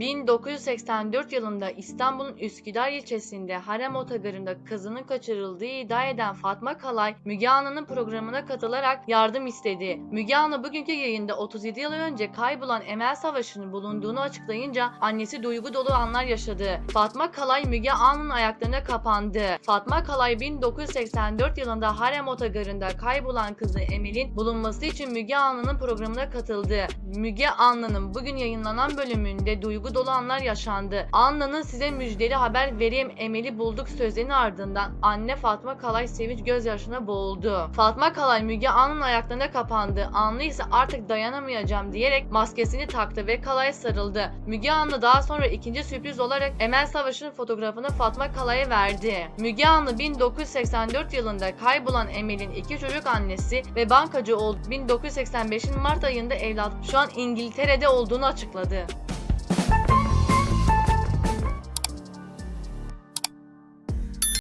1984 yılında İstanbul'un Üsküdar ilçesinde harem otogarında kızının kaçırıldığı iddia eden Fatma Kalay, Müge Anlı'nın programına katılarak yardım istedi. Müge Anlı bugünkü yayında 37 yıl önce kaybolan Emel Savaş'ın bulunduğunu açıklayınca annesi duygu dolu anlar yaşadı. Fatma Kalay Müge Anlı'nın ayaklarına kapandı. Fatma Kalay 1984 yılında harem otogarında kaybolan kızı Emel'in bulunması için Müge Anlı'nın programına katıldı. Müge Anlı'nın bugün yayınlanan bölümünde duygu dolu anlar yaşandı. Anlı'nın size müjdeli haber vereyim Emel'i bulduk sözlerinin ardından anne Fatma Kalay sevinç gözyaşına boğuldu. Fatma Kalay Müge Anlı'nın ayaklarına kapandı. Anlı ise artık dayanamayacağım diyerek maskesini taktı ve Kalay'a sarıldı. Müge Anlı daha sonra ikinci sürpriz olarak Emel Savaş'ın fotoğrafını Fatma Kalay'a verdi. Müge Anlı 1984 yılında kaybolan Emel'in iki çocuk annesi ve bankacı oldu. 1985'in Mart ayında evlat şu an İngiltere'de olduğunu açıkladı.